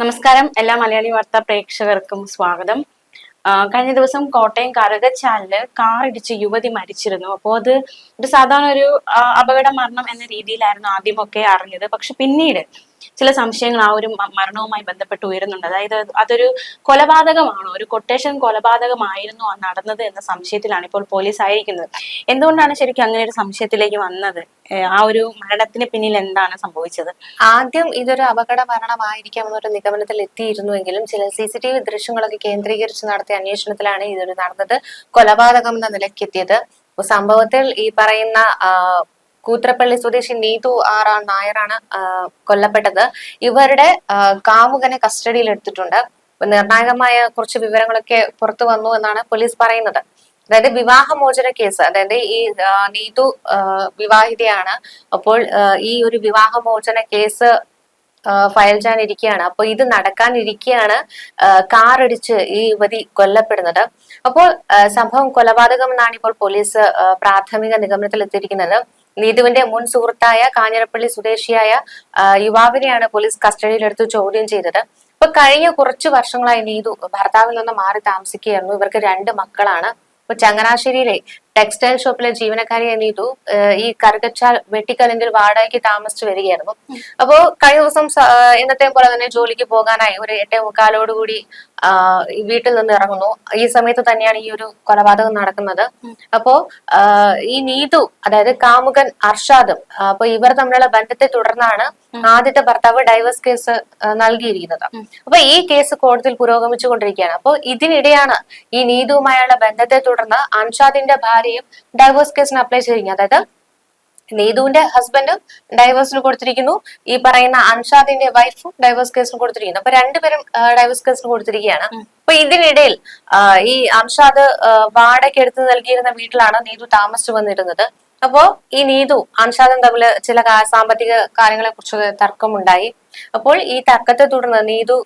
നമസ്കാരം. എല്ലാ മലയാളി വാർത്താ പ്രേക്ഷകർക്കും സ്വാഗതം. കഴിഞ്ഞ ദിവസം കോട്ടയം കറുകച്ചാലിൽ കാർ ഇടിച്ച് യുവതി മരിച്ചിരുന്നു. അപ്പോൾ അത് ഒരു സാധാരണ ഒരു അപകട മരണം എന്ന രീതിയിലായിരുന്നു ആദ്യമൊക്കെ അറിഞ്ഞത്. പക്ഷെ പിന്നീട് ചില സംശയങ്ങൾ ആ ഒരു മരണവുമായി ബന്ധപ്പെട്ട് ഉയരുന്നുണ്ട്. അതായത് അതൊരു കൊലപാതകമാണോ. ഒരു കൊട്ടേഷൻ കൊലപാതകമായിരുന്നോ നടന്നത് എന്ന സംശയത്തിലാണ് ഇപ്പോൾ പോലീസ് ആയിരിക്കുന്നത്. എന്തുകൊണ്ടാണ് ശരിക്കും അങ്ങനെ ഒരു സംശയത്തിലേക്ക് വന്നത്? ആ ഒരു മരണത്തിന് പിന്നിൽ എന്താണ് സംഭവിച്ചത്? ആദ്യം ഇതൊരു അപകട മരണമായിരിക്കാം എന്നൊരു നിഗമനത്തിൽ എത്തിയിരുന്നുവെങ്കിലും ചില സി സി ടി വി ദൃശ്യങ്ങളൊക്കെ കേന്ദ്രീകരിച്ച് നടത്തിയ അന്വേഷണത്തിലാണ് ഇതൊരു നടന്നത്. കൊലപാതകം എന്ന നിലയ്ക്കെത്തിയത് സംഭവത്തിൽ ഈ പറയുന്ന കൂത്രപ്പള്ളി സ്വദേശി നീതു ആർ ആർ നായരാണ് കൊല്ലപ്പെട്ടത്. ഇവരുടെ കാമുകനെ കസ്റ്റഡിയിൽ എടുത്തിട്ടുണ്ട്. നിർണായകമായ കുറച്ച് വിവരങ്ങളൊക്കെ പുറത്തു വന്നു എന്നാണ് പോലീസ് പറയുന്നത്. അതായത് വിവാഹമോചന കേസ് അതായത് ഈ നീതു വിവാഹിതയാണ്. അപ്പോൾ ഈ ഒരു വിവാഹമോചന കേസ് ഫയൽ ചെയ്യാനിരിക്കുകയാണ്. അപ്പോൾ ഇത് നടക്കാനിരിക്കെയാണ് കാറടിച്ച് ഈ യുവതി കൊല്ലപ്പെടുന്നത്. അപ്പോൾ സംഭവം കൊലപാതകം എന്നാണ് ഇപ്പോൾ പോലീസ് പ്രാഥമിക നിഗമനത്തിൽ എത്തിയിരിക്കുന്നത് നീതുവിന്റെ മുൻ സുഹൃത്തായ കാഞ്ഞിരപ്പള്ളി സ്വദേശിയായ യുവാവിനെയാണ് പോലീസ് കസ്റ്റഡിയിലെടുത്ത് ചോദ്യം ചെയ്തത്. ഇപ്പൊ കഴിഞ്ഞ കുറച്ച് വർഷങ്ങളായി നീതു ഭർത്താവിൽ നിന്ന് മാറി താമസിക്കുകയായിരുന്നു. ഇവർക്ക് രണ്ട് മക്കളാണ്. ഇപ്പൊ ചങ്ങനാശ്ശേരിയിലെ ടെക്സ്റ്റൈൽ ഷോപ്പിലെ ജീവനക്കാരി നീതു ഈ കറുകച്ചാൽ വെട്ടിക്കലിങ്കിൽ വാടകയ്ക്ക് താമസിച്ചു വരികയായിരുന്നു. അപ്പോ കഴിഞ്ഞ ദിവസം ഇന്നത്തെ പോലെ തന്നെ ജോലിക്ക് പോകാനായി ഒരു എട്ടേ മുക്കാലോടുകൂടി വീട്ടിൽ നിന്ന് ഇറങ്ങുന്നു. ഈ സമയത്ത് തന്നെയാണ് ഈ ഒരു കൊലപാതകം നടക്കുന്നത്. അപ്പോ ഈ നീതു അതായത് കാമുകൻ അർഷാദും അപ്പൊ ഇവർ തമ്മിലുള്ള ബന്ധത്തെ തുടർന്നാണ് ആദ്യത്തെ ഭർത്താവ് ഡൈവേഴ്സ് കേസ് നൽകിയിരിക്കുന്നത്. അപ്പൊ ഈ കേസ് കോടതിയിൽ പുരോഗമിച്ചുകൊണ്ടിരിക്കുകയാണ്. അപ്പോൾ ഇതിനിടെയാണ് ഈ നീതുവുമായുള്ള ബന്ധത്തെ തുടർന്ന് അൻഷാദിന്റെ ഭാര്യയും ഡൈവേഴ്സ് കേസിന് അപ്ലൈ ചെയ്തിരിക്കുന്നത് അതായത് നീതുവിന്റെ ഹസ്ബൻഡും ഡൈവേഴ്സിന് കൊടുത്തിരിക്കുന്നു. ഈ പറയുന്ന അൻഷാദിന്റെ വൈഫും ഡൈവേഴ്സ് കേസിന് കൊടുത്തിരിക്കുന്നു. അപ്പൊ രണ്ടുപേരും ഡൈവേഴ്സ് കേസിന് കൊടുത്തിരിക്കുകയാണ്. അപ്പൊ ഇതിനിടയിൽ ഈ അൻഷാദ് വാടക എടുത്ത് നൽകിയിരുന്ന വീട്ടിലാണ് നീതു താമസിച്ചു വന്നിരുന്നത്. അപ്പോ ഈ നീതു അൻഷാദും തമ്മിൽ ചില സാമ്പത്തിക കാര്യങ്ങളെ കുറിച്ച് തർക്കമുണ്ടായി. അപ്പോൾ ഈ തർക്കത്തെ തുടർന്ന് നീതു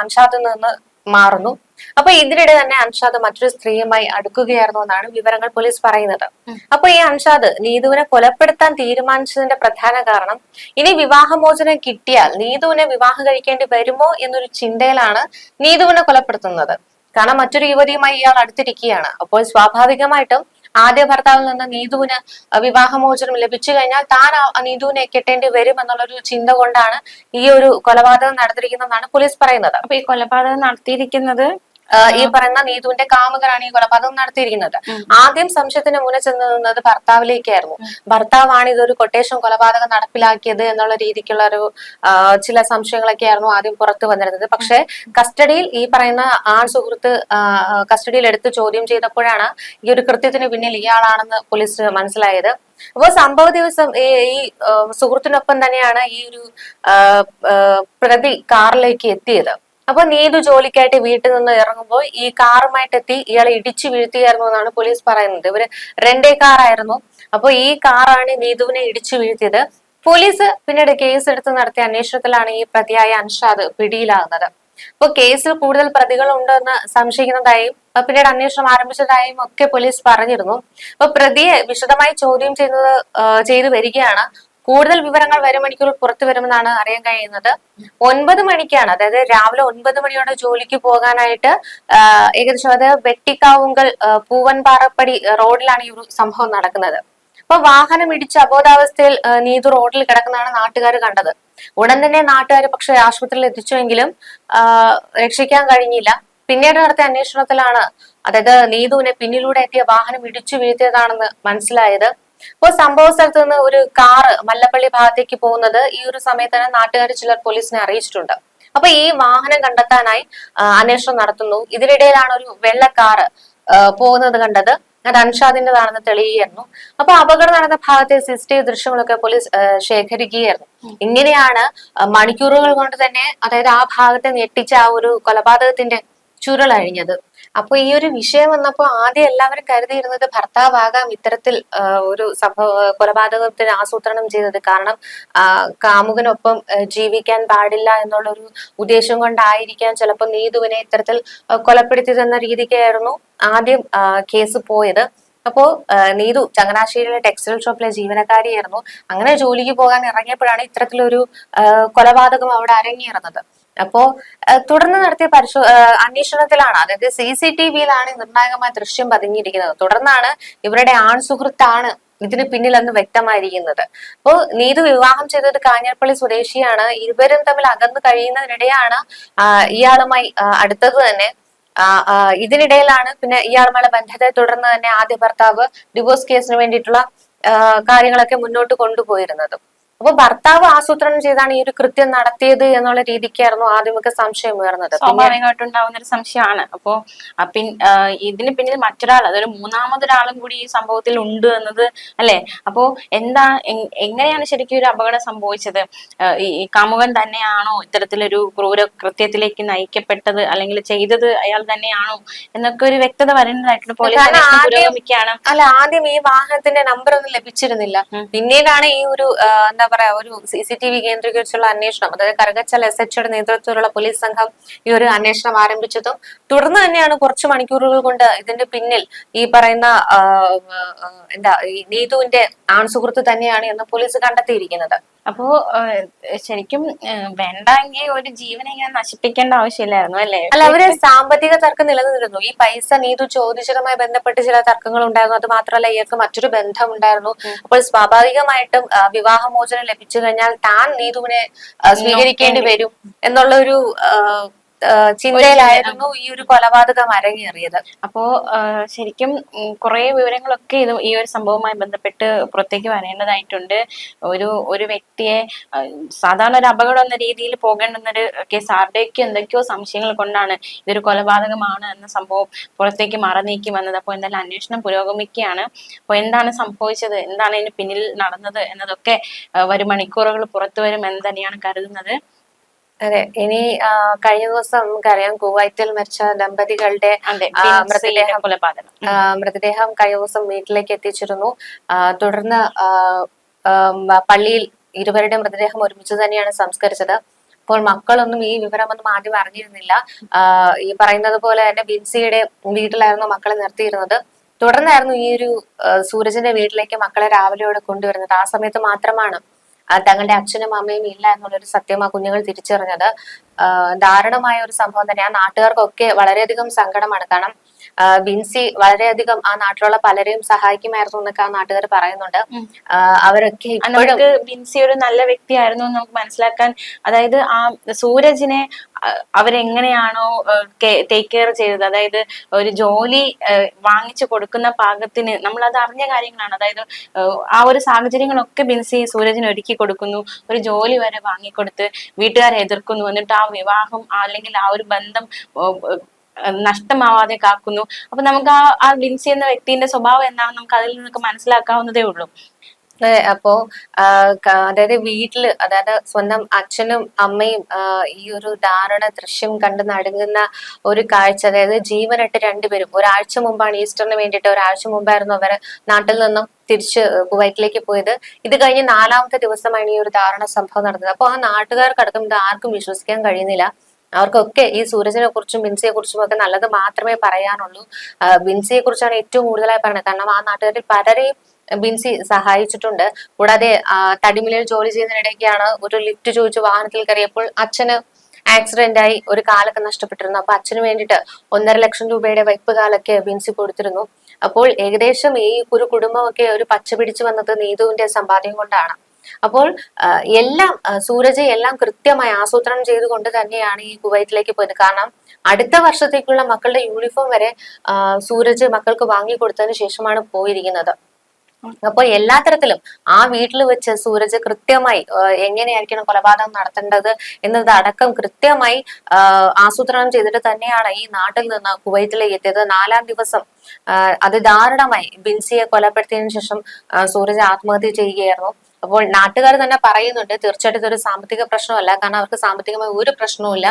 അൻഷാദിൽ നിന്ന് മാറുന്നു. അപ്പൊ ഇതിനിടെ തന്നെ അൻഷാദ് മറ്റൊരു സ്ത്രീയുമായി അടുക്കുകയായിരുന്നു എന്നാണ് വിവരങ്ങൾ പോലീസ് പറയുന്നത്. അപ്പൊ ഈ അൻഷാദ് നീതുവിനെ കൊലപ്പെടുത്താൻ തീരുമാനിച്ചതിന്റെ പ്രധാന കാരണം ഇനി വിവാഹമോചനം കിട്ടിയാൽ നീതുവിനെ വിവാഹം കഴിക്കേണ്ടി വരുമോ എന്നൊരു ചിന്തയിലാണ് നീതുവിനെ കൊലപ്പെടുത്തുന്നത്. കാരണം മറ്റൊരു യുവതിയുമായി ഇയാൾ അടുത്തിരിക്കുകയാണ്. അപ്പോൾ സ്വാഭാവികമായിട്ടും ആദ്യ ഭർത്താവിൽ നിന്ന് നീതുവിന് വിവാഹമോചനം ലഭിച്ചു കഴിഞ്ഞാൽ താൻ നീതുവിനെ കെട്ടേണ്ടി വരും എന്നുള്ളൊരു ചിന്ത കൊണ്ടാണ് ഈ ഒരു കൊലപാതകം നടത്തിയിരിക്കുന്നതെന്നാണ് പോലീസ് പറയുന്നത്. അപ്പൊ ഈ കൊലപാതകം നടത്തിയിരിക്കുന്നത് ഈ പറയുന്ന നീതുവിന്റെ കാമുകനാണ് ഈ കൊലപാതകം നടത്തിയിരിക്കുന്നത്. ആദ്യം സംശയത്തിന് മുന്നിൽ ചെന്ന് നിന്നത് ഭർത്താവിലേക്കായിരുന്നു. ഭർത്താവാണ് ഇതൊരു കൊട്ടേഷൻ കൊലപാതകം നടപ്പിലാക്കിയത് എന്നുള്ള രീതിക്കുള്ള ഒരു ചില സംശയങ്ങളൊക്കെ ആയിരുന്നു ആദ്യം പുറത്തു വന്നിരുന്നത്. പക്ഷെ കസ്റ്റഡിയിൽ ഈ പറയുന്ന ആൺ സുഹൃത്ത് കസ്റ്റഡിയിൽ എടുത്ത് ചോദ്യം ചെയ്തപ്പോഴാണ് ഈ ഒരു കൃത്യത്തിന് പിന്നിൽ ഇയാളാണെന്ന് പോലീസ് മനസ്സിലായത്. അപ്പോൾ സംഭവ ദിവസം ഈ സുഹൃത്തിനൊപ്പം തന്നെയാണ് ഈ ഒരു പ്രതി കാറിലേക്ക് എത്തിയത്. അപ്പൊ നീതു ജോലിക്കായിട്ട് വീട്ടിൽ നിന്ന് ഇറങ്ങുമ്പോൾ ഈ കാറുമായിട്ട് എത്തി ഇയാളെ ഇടിച്ചു വീഴ്ത്തിയായിരുന്നു എന്നാണ് പോലീസ് പറയുന്നത്. ഇവർ റെന്റേ കാറായിരുന്നു. അപ്പൊ ഈ കാറാണ് നീതുവിനെ ഇടിച്ചു വീഴ്ത്തിയത്. പോലീസ് പിന്നീട് കേസ് എടുത്ത് നടത്തിയ അന്വേഷണത്തിലാണ് ഈ പ്രതിയായ അൻഷാദ് പിടിയിലാകുന്നത്. അപ്പൊ കേസിൽ കൂടുതൽ പ്രതികൾ ഉണ്ടെന്ന് സംശയിക്കുന്നതായും പിന്നീട് അന്വേഷണം ആരംഭിച്ചതായും ഒക്കെ പോലീസ് പറഞ്ഞിരുന്നു. അപ്പൊ പ്രതിയെ വിശദമായി ചോദ്യം ചെയ്യുന്നത് ചെയ്തു വരികയാണ്. കൂടുതൽ വിവരങ്ങൾ വരും മണിക്കൂർ പുറത്തു വരുമെന്നാണ് അറിയാൻ കഴിയുന്നത്. ഒൻപത് മണിക്കാണ് അതായത് രാവിലെ ഒൻപത് മണിയോടെ ജോലിക്ക് പോകാനായിട്ട് ഏകദേശം അത് വെട്ടിക്കാവുങ്കൽ പൂവൻപാറപ്പടി റോഡിലാണ് ഈ ഒരു സംഭവം നടക്കുന്നത്. അപ്പൊ വാഹനം ഇടിച്ച് അബോധാവസ്ഥയിൽ നീതു റോഡിൽ കിടക്കുന്നതാണ് നാട്ടുകാർ കണ്ടത്. ഉടൻ തന്നെ നാട്ടുകാർ പക്ഷെ ആശുപത്രിയിൽ എത്തിച്ചുവെങ്കിലും രക്ഷിക്കാൻ കഴിഞ്ഞില്ല. പിന്നീട് നടത്തിയ അന്വേഷണത്തിലാണ് അതായത് നീതുവിനെ പിന്നിലൂടെ എത്തിയ വാഹനം ഇടിച്ചു വീഴ്ത്തിയതാണെന്ന് മനസ്സിലായത്. അപ്പോൾ സംഭവ സ്ഥലത്ത് നിന്ന് ഒരു കാറ് മല്ലപ്പള്ളി ഭാഗത്തേക്ക് പോകുന്നത് ഈ ഒരു സമയത്ത് തന്നെ നാട്ടുകാർ ചിലർ പോലീസിനെ അറിയിച്ചിട്ടുണ്ട്. അപ്പൊ ഈ വാഹനം കണ്ടെത്താനായി അന്വേഷണം നടത്തുന്നു. ഇതിനിടയിലാണ് ഒരു വെള്ള കാറ് പോകുന്നത് കണ്ടത്. അത് അൻഷാദിന്റേതാണെന്ന് തെളിയുകയായിരുന്നു. അപ്പൊ അപകടം നടന്ന ഭാഗത്തെ സി സി ദൃശ്യങ്ങളൊക്കെ പോലീസ് ശേഖരിക്കുകയായിരുന്നു. ഇങ്ങനെയാണ് മണിക്കൂറുകൾ കൊണ്ട് തന്നെ അതായത് ആ ഭാഗത്തെ ഞെട്ടിച്ച ആ ഒരു കൊലപാതകത്തിന്റെ ചുരുളഴിഞ്ഞത്. അപ്പൊ ഈ ഒരു വിഷയം വന്നപ്പോ ആദ്യം എല്ലാവരും കരുതിയിരുന്നത് ഭർത്താവാകാം ഇത്തരത്തിൽ ഒരു സംഭവ കൊലപാതകത്തിന് ആസൂത്രണം ചെയ്തത്. കാരണം കാമുകനൊപ്പം ജീവിക്കാൻ പാടില്ല എന്നുള്ള ഒരു ഉദ്ദേശം കൊണ്ടായിരിക്കാം ചിലപ്പോൾ നീതുവിനെ ഇത്തരത്തിൽ കൊലപ്പെടുത്തി കൊലപ്പെടുത്തിയതെന്ന രീതിക്കായിരുന്നു ആദ്യം കേസ് പോയത്. അപ്പോ നീതു ചങ്ങനാശ്ശേരിയിലെ ടെക്സ്റ്റൈൽ ഷോപ്പിലെ ജീവനക്കാരിയായിരുന്നു. അങ്ങനെ ജോലിക്ക് പോകാൻ ഇറങ്ങിയപ്പോഴാണ് ഇത്തരത്തിലൊരു കൊലപാതകം അവിടെ അരങ്ങേറുന്നത്. അപ്പോ തുടർന്ന് നടത്തിയ പരിശോ അന്വേഷണത്തിലാണ് അതായത് സി സി ടി വിയിലാണ് നിർണായകമായ ദൃശ്യം പതിഞ്ഞിരിക്കുന്നത്. തുടർന്നാണ് ഇവരുടെ ആൺ സുഹൃത്താണ് ഇതിന് പിന്നിലെന്ന് വ്യക്തമായിരിക്കുന്നത്. അപ്പോൾ നീതു വിവാഹം ചെയ്തത് കാഞ്ഞിരപ്പള്ളി സ്വദേശിയാണ്. ഇരുവരും തമ്മിൽ അകന്നു കഴിയുന്നതിനിടെയാണ് ഇയാളുമായി അടുത്തത് തന്നെ ഇതിനിടയിലാണ് പിന്നെ ഇയാളുമായുള്ള ബന്ധത്തെ തുടർന്ന് തന്നെ ആദ്യ ഭർത്താവ് ഡിവോഴ്സ് കേസിന് വേണ്ടിയിട്ടുള്ള കാര്യങ്ങളൊക്കെ മുന്നോട്ട് കൊണ്ടുപോയിരുന്നത്. അപ്പൊ ഭർത്താവ് ആസൂത്രണം ചെയ്താണ് ഈ ഒരു കൃത്യം നടത്തിയത് എന്നുള്ള രീതിക്കായിരുന്നു ആദ്യമൊക്കെ സംശയം ഉയർന്നത്. സ്വാഭാവികമായിട്ടുണ്ടാവുന്ന സ്വാഭാവികമായിട്ടും ഒരു സംശയമാണ്. അപ്പോ പിൻ ഇതിന് പിന്നിൽ മറ്റൊരാൾ അതൊരു മൂന്നാമതൊരാളും കൂടി ഈ സംഭവത്തിൽ ഉണ്ട് എന്നത് അല്ലെ? അപ്പോ എന്താ എങ്ങനെയാണ് ശരിക്കും ഒരു അപകടം സംഭവിച്ചത്? ഈ കാമുകൻ തന്നെയാണോ ഇത്തരത്തിലൊരു ക്രൂര കൃത്യത്തിലേക്ക് നയിക്കപ്പെട്ടത്? അല്ലെങ്കിൽ ചെയ്തത് അയാൾ തന്നെയാണോ? എന്നൊക്കെ ഒരു വ്യക്തത വരേണ്ടതായിട്ടുണ്ട് പോലീസ് പുരോഗമിക്കുകയാണ്. അല്ല ആദ്യം ഈ വാഹനത്തിന്റെ നമ്പർ ഒന്നും ലഭിച്ചിരുന്നില്ല. പിന്നീടാണ് ഈ ഒരു എന്താ പറയാ ഒരു സി സി ടി വി കേന്ദ്രീകരിച്ചുള്ള അന്വേഷണം അതായത് കരകച്ചൽ എസ് എച്ച്ഒയുടെ നേതൃത്വത്തിലുള്ള പോലീസ് സംഘം ഈ ഒരു അന്വേഷണം ആരംഭിച്ചതും തുടർന്ന് തന്നെയാണ് കുറച്ച് മണിക്കൂറുകൾ കൊണ്ട് ഇതിന്റെ പിന്നിൽ ഈ പറയുന്ന എന്താ ഈ നീതുവിന്റെ ആൺസുഹൃത്ത് തന്നെയാണ് എന്ന് പോലീസ് കണ്ടെത്തിയിരിക്കുന്നത്. അപ്പോ ശരിക്കും വേണ്ട വേണ്ടെങ്കിൽ ഒരു ജീവനെ ഇങ്ങനെ നശിപ്പിക്കേണ്ട ആവശ്യമില്ലായിരുന്നു അല്ലേ? അല്ല അവർ സാമ്പത്തിക തർക്കം നിലനിന്നിരുന്നു. ഈ പൈസ നീതു ചോദിച്ചതുമായി ബന്ധപ്പെട്ട് ചില തർക്കങ്ങൾ ഉണ്ടായിരുന്നു. അത് മാത്രമല്ല ഇയാൾക്ക് മറ്റൊരു ബന്ധം ഉണ്ടായിരുന്നു അപ്പോൾ സ്വാഭാവികമായിട്ടും വിവാഹമോചനം ലഭിച്ചു കഴിഞ്ഞാൽ താൻ നീതുവിനെ സ്വീകരിക്കേണ്ടി വരും. എന്നുള്ള ഒരു ചിന്തയിലായിരുന്നു ഈ ഒരു കൊലപാതകം അരങ്ങേറിയത്. അപ്പോ ശരിക്കും കുറെ വിവരങ്ങളൊക്കെ ഇത് ഈ ഒരു സംഭവവുമായി ബന്ധപ്പെട്ട് പുറത്തേക്ക് വരേണ്ടതായിട്ടുണ്ട്. ഒരു ഒരു വ്യക്തിയെ സാധാരണ ഒരു അപകടം എന്ന രീതിയിൽ പോകേണ്ടുന്നൊരു കേസ് ആരുടെയൊക്കെ എന്തൊക്കെയോ സംശയങ്ങൾ കൊണ്ടാണ് ഇതൊരു കൊലപാതകമാണ് എന്ന സംഭവം പുറത്തേക്ക് മറനീക്കി വന്നത്. അപ്പോൾ എന്തായാലും അന്വേഷണം പുരോഗമിക്കുകയാണ്. അപ്പോൾ എന്താണ് സംഭവിച്ചത്? എന്താണ് ഇതിന് പിന്നിൽ നടന്നത് എന്നതൊക്കെ വരും മണിക്കൂറുകൾ പുറത്തു വരും എന്ന് തന്നെയാണ് കരുതുന്നത്. അതെ ഇനി കഴിഞ്ഞ ദിവസം നമുക്കറിയാം കുവൈറ്റിൽ മരിച്ച ദമ്പതികളുടെ മൃതദേഹം കൊലപാതകം. മൃതദേഹം കഴിഞ്ഞ ദിവസം വീട്ടിലേക്ക് എത്തിച്ചിരുന്നു. തുടർന്ന് പള്ളിയിൽ ഇരുവരുടെ മൃതദേഹം ഒരുമിച്ച് തന്നെയാണ് സംസ്കരിച്ചത്. അപ്പോൾ മക്കളൊന്നും ഈ വിവരമൊന്നും ആദ്യം അറിഞ്ഞിരുന്നില്ല. ഈ പറയുന്നത് പോലെ തന്നെ ബിൻസിയുടെ വീട്ടിലായിരുന്നു മക്കളെ നിർത്തിയിരുന്നത്. തുടർന്നായിരുന്നു ഈ ഒരു സൂരജിന്റെ വീട്ടിലേക്ക് മക്കളെ രാവിലെയോടെ കൊണ്ടുവരുന്നത്. ആ സമയത്ത് മാത്രമാണ് തങ്ങളുടെ അച്ഛനും അമ്മയും ഇല്ല എന്നുള്ളൊരു സത്യം ആ കുഞ്ഞുങ്ങൾ തിരിച്ചറിഞ്ഞത്. ദാരുണമായ ഒരു സംഭവം തന്നെ. ആ നാട്ടുകാർക്കൊക്കെ വളരെയധികം സങ്കടമാണ്. കാരണം ബിൻസി വളരെയധികം ആ നാട്ടിലുള്ള പലരെയും സഹായിക്കുമായിരുന്നു എന്നൊക്കെ ആ നാട്ടുകാർ പറയുന്നുണ്ട്. അവരൊക്കെ നമുക്ക് ബിൻസി ഒരു നല്ല വ്യക്തിയായിരുന്നു എന്ന് നമുക്ക് മനസ്സിലാക്കാൻ അതായത് ആ സൂരജിനെ അവരെങ്ങനെയാണോ ടേക്ക് കെയർ ചെയ്തത്. അതായത് ഒരു ജോലി വാങ്ങിച്ചു കൊടുക്കുന്ന പാകത്തിന് നമ്മൾ അത് അറിഞ്ഞ കാര്യങ്ങളാണ്. അതായത് ആ, ഒരു സാഹചര്യങ്ങളൊക്കെ ബിൻസി സൂരജിന് ഒരുക്കി കൊടുക്കുന്നു. ഒരു ജോലി വരെ വാങ്ങിക്കൊടുത്ത് വീട്ടുകാരെ എതിർക്കുന്നു. എന്നിട്ട് ആ വിവാഹം അല്ലെങ്കിൽ ആ ഒരു ബന്ധം നഷ്ടമാവാതെ കാക്കുന്നു. അപ്പൊ നമുക്ക് ആ ആ ലിൻസി എന്ന വ്യക്തിന്റെ സ്വഭാവം എന്താണെന്ന് നമുക്ക് അതിൽ നിന്നൊക്കെ മനസ്സിലാക്കാവുന്നതേ ഉള്ളൂ. അപ്പോ അതായത് വീട്ടിൽ അതായത് സ്വന്തം അച്ഛനും അമ്മയും ഈ ഒരു ദാരുണ ദൃശ്യം കണ്ട് നടുങ്ങുന്ന ഒരു കാഴ്ച അതായത് ജീവനിട്ട് രണ്ടുപേരും. ഒരാഴ്ച മുമ്പാണ് ഈസ്റ്ററിന് വേണ്ടിയിട്ട് ഒരാഴ്ച മുമ്പായിരുന്നു അവർ നാട്ടിൽ നിന്നും തിരിച്ച് കുവൈറ്റിലേക്ക് പോയത്. ഇത് കഴിഞ്ഞ് നാലാമത്തെ ദിവസമാണ് ഈ ഒരു ദാരുണ സംഭവം നടന്നത്. അപ്പോൾ ആ നാട്ടുകാർക്കടക്കം ഇത് ആർക്കും വിശ്വസിക്കാൻ കഴിയുന്നില്ല. അവർക്കൊക്കെ ഈ സൂരജിനെ കുറിച്ചും ബിൻസിയെ കുറിച്ചും ഒക്കെ നല്ലത് മാത്രമേ പറയാനുള്ളൂ. ബിൻസിയെ കുറിച്ചാണ് ഏറ്റവും കൂടുതലായി പറയുന്നത്. കാരണം ആ നാട്ടുകാരിൽ പലരെയും ബിൻസി സഹായിച്ചിട്ടുണ്ട്. കൂടാതെ തടിമിലയിൽ ജോലി ചെയ്യുന്നതിനിടയ്ക്കാണ് ഒരു ലിഫ്റ്റ് ചോദിച്ച് വാഹനത്തിൽ കയറിയപ്പോൾ അച്ഛന് ആക്സിഡന്റ് ആയി ഒരു കാലൊക്കെ നഷ്ടപ്പെട്ടിരുന്നു. അപ്പൊ അച്ഛന് വേണ്ടിയിട്ട് ഒന്നര ലക്ഷം രൂപയുടെ വയ്പ് കാലൊക്കെ ബിൻസി കൊടുത്തിരുന്നു. അപ്പോൾ ഏകദേശം ഈ ഒരു കുടുംബമൊക്കെ ഒരു പച്ച പിടിച്ചു വന്നത് നീതുവിന്റെ സമ്പാദ്യം കൊണ്ടാണ്. അപ്പോൾ എല്ലാം സൂരജ് എല്ലാം കൃത്യമായി ആസൂത്രണം ചെയ്തുകൊണ്ട് തന്നെയാണ് ഈ കുവൈറ്റിലേക്ക് പോയത്. കാരണം അടുത്ത വർഷത്തേക്കുള്ള മക്കളുടെ യൂണിഫോം വരെ സൂരജ് മക്കൾക്ക് വാങ്ങി കൊടുത്തതിന് ശേഷമാണ് പോയിരിക്കുന്നത്. അപ്പോൾ എല്ലാ തരത്തിലും ആ വീട്ടിൽ വെച്ച് സൂരജ് കൃത്യമായി എങ്ങനെയായിരിക്കണം കൊലപാതകം നടത്തേണ്ടത് എന്നത് അടക്കം കൃത്യമായി ആസൂത്രണം ചെയ്തിട്ട് തന്നെയാണ് ഈ നാട്ടിൽ നിന്ന് കുവൈറ്റിലേക്ക് എത്തിയത്. നാലാം ദിവസം അത് അതിദാരുണമായി ബിൻസിയെ കൊലപ്പെടുത്തിയതിനു ശേഷം സൂരജ് ആത്മഹത്യ ചെയ്യുകയായിരുന്നു. അപ്പോൾ നാട്ടുകാർ തന്നെ പറയുന്നുണ്ട് തീർച്ചയായിട്ടും ഇതൊരു സാമ്പത്തിക പ്രശ്നമല്ല കാരണം അവർക്ക് സാമ്പത്തികമായി ഒരു പ്രശ്നവുമില്ല.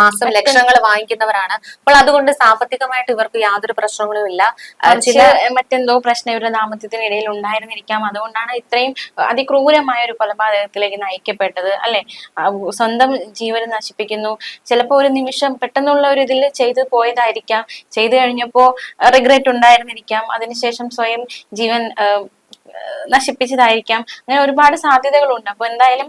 മാസം ലക്ഷങ്ങൾ വാങ്ങിക്കുന്നവരാണ്. അപ്പോൾ അതുകൊണ്ട് സാമ്പത്തികമായിട്ട് ഇവർക്ക് യാതൊരു പ്രശ്നങ്ങളും ഇല്ല ചില മറ്റെന്തോ പ്രശ്നം ഇവരുടെ ദാമ്പത്യത്തിനിടയിൽ ഉണ്ടായിരുന്നിരിക്കാം. അതുകൊണ്ടാണ് ഇത്രയും അതിക്രൂരമായ ഒരു കൊലപാതകത്തിലേക്ക് നയിക്കപ്പെട്ടത് അല്ലെ? സ്വന്തം ജീവൻ നശിപ്പിക്കുന്നു. ചിലപ്പോൾ ഒരു നിമിഷം പെട്ടെന്നുള്ള ഒരു ഇതിൽ ചെയ്തു പോയതായിരിക്കാം. ചെയ്തു കഴിഞ്ഞപ്പോ റിഗ്രറ്റ് ഉണ്ടായിരുന്നിരിക്കാം. അതിനുശേഷം സ്വയം ജീവൻ നശിപ്പിച്ചതായിരിക്കാം. അങ്ങനെ ഒരുപാട് സാധ്യതകളുണ്ട്. അപ്പൊ എന്തായാലും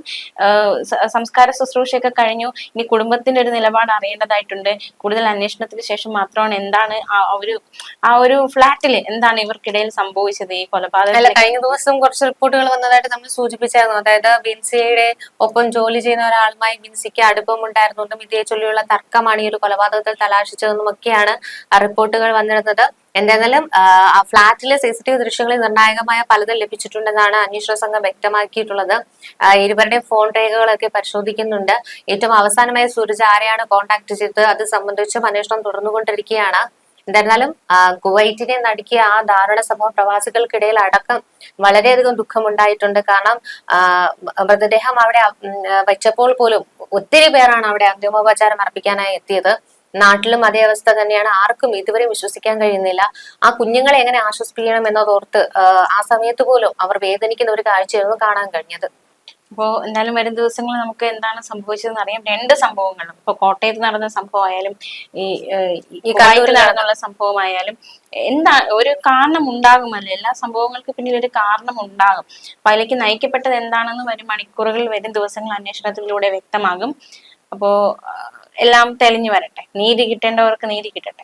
സംസ്കാര ശുശ്രൂഷയൊക്കെ കഴിഞ്ഞു. ഇനി കുടുംബത്തിന്റെ ഒരു നിലപാട് അറിയേണ്ടതായിട്ടുണ്ട്. കൂടുതൽ അന്വേഷണത്തിന് ശേഷം മാത്രമാണ് എന്താണ് ആ ഒരു ആ ഒരു ഫ്ലാറ്റിൽ എന്താണ് ഇവർക്കിടയിൽ സംഭവിച്ചത് ഈ കൊലപാതകം കഴിഞ്ഞ ദിവസം കുറച്ച് റിപ്പോർട്ടുകൾ വന്നതായിട്ട് നമ്മൾ സൂചിപ്പിച്ചായിരുന്നു. അതായത് ബിൻസിയുടെ ഒപ്പം ജോലി ചെയ്യുന്ന ഒരാളുമായി ബിൻസിക്ക് അടുപ്പമുണ്ടായിരുന്നുണ്ടും ഇതേ ചൊല്ലിയുള്ള തർക്കമാണ് ഈ ഒരു കൊലപാതകത്തിൽ തലാശിച്ചതെന്നും ഒക്കെയാണ് റിപ്പോർട്ടുകൾ വന്നിരുന്നത്. എന്തായാലും ആ, ഫ്ളാറ്റിലെ സി സി ടി വി ദൃശ്യങ്ങളിൽ നിർണായകമായ പലതും ലഭിച്ചിട്ടുണ്ടെന്നാണ് അന്വേഷണ സംഘം വ്യക്തമാക്കിയിട്ടുള്ളത്. ഇരുവരുടെയും ഫോൺ രേഖകളൊക്കെ പരിശോധിക്കുന്നുണ്ട്. ഏറ്റവും അവസാനമായി സൂരജ് ആരെയാണ് കോൺടാക്ട് ചെയ്തത്? അത് സംബന്ധിച്ചും അന്വേഷണം തുടർന്നുകൊണ്ടിരിക്കുകയാണ്. എന്നിരുന്നാലും ആ, കുവൈറ്റിനെ നടുക്കിയ ആ ദാരുണ സംഭവം പ്രവാസികൾക്കിടയിൽ അടക്കം വളരെയധികം ദുഃഖമുണ്ടായിട്ടുണ്ട്. കാരണം മൃതദേഹം അവിടെ വെച്ചപ്പോൾ പോലും ഒത്തിരി പേരാണ് അവിടെ അന്തിമോപചാരം അർപ്പിക്കാനായി എത്തിയത്. നാട്ടിലും അതേ അവസ്ഥ തന്നെയാണ്. ആർക്കും ഇതുവരെ വിശ്വസിക്കാൻ കഴിയുന്നില്ല. ആ കുഞ്ഞുങ്ങളെ എങ്ങനെ ആശ്വസിപ്പിക്കണം എന്നതോർത്ത് ആ, സമയത്ത് പോലും അവർ വേദനിക്കുന്ന ഒരു കാഴ്ചയായിരുന്നു കാണാൻ കഴിഞ്ഞത്. അപ്പോ എന്തായാലും വരും ദിവസങ്ങളിൽ നമുക്ക് എന്താണ് സംഭവിച്ചതെന്ന് അറിയാം. രണ്ട് സംഭവങ്ങളും. ഇപ്പൊ കോട്ടയത്ത് നടന്ന സംഭവമായാലും ഈ ഈ കണ്ണൂരിൽ നടന്നുള്ള സംഭവമായാലും എന്താ ഒരു കാരണം ഉണ്ടാകുമല്ലോ എല്ലാ സംഭവങ്ങൾക്ക് പിന്നിൽ ഒരു കാരണം ഉണ്ടാകും അപ്പൊ അതിലേക്ക് നയിക്കപ്പെട്ടത് എന്താണെന്ന് വരും മണിക്കൂറുകൾ വരും ദിവസങ്ങൾ അന്വേഷണത്തിലൂടെ വ്യക്തമാകും. അപ്പോ ആ, എല്ലാം തെളിഞ്ഞു വരട്ടെ. നീതി കിട്ടേണ്ടവർക്ക് നീതി കിട്ടട്ടെ.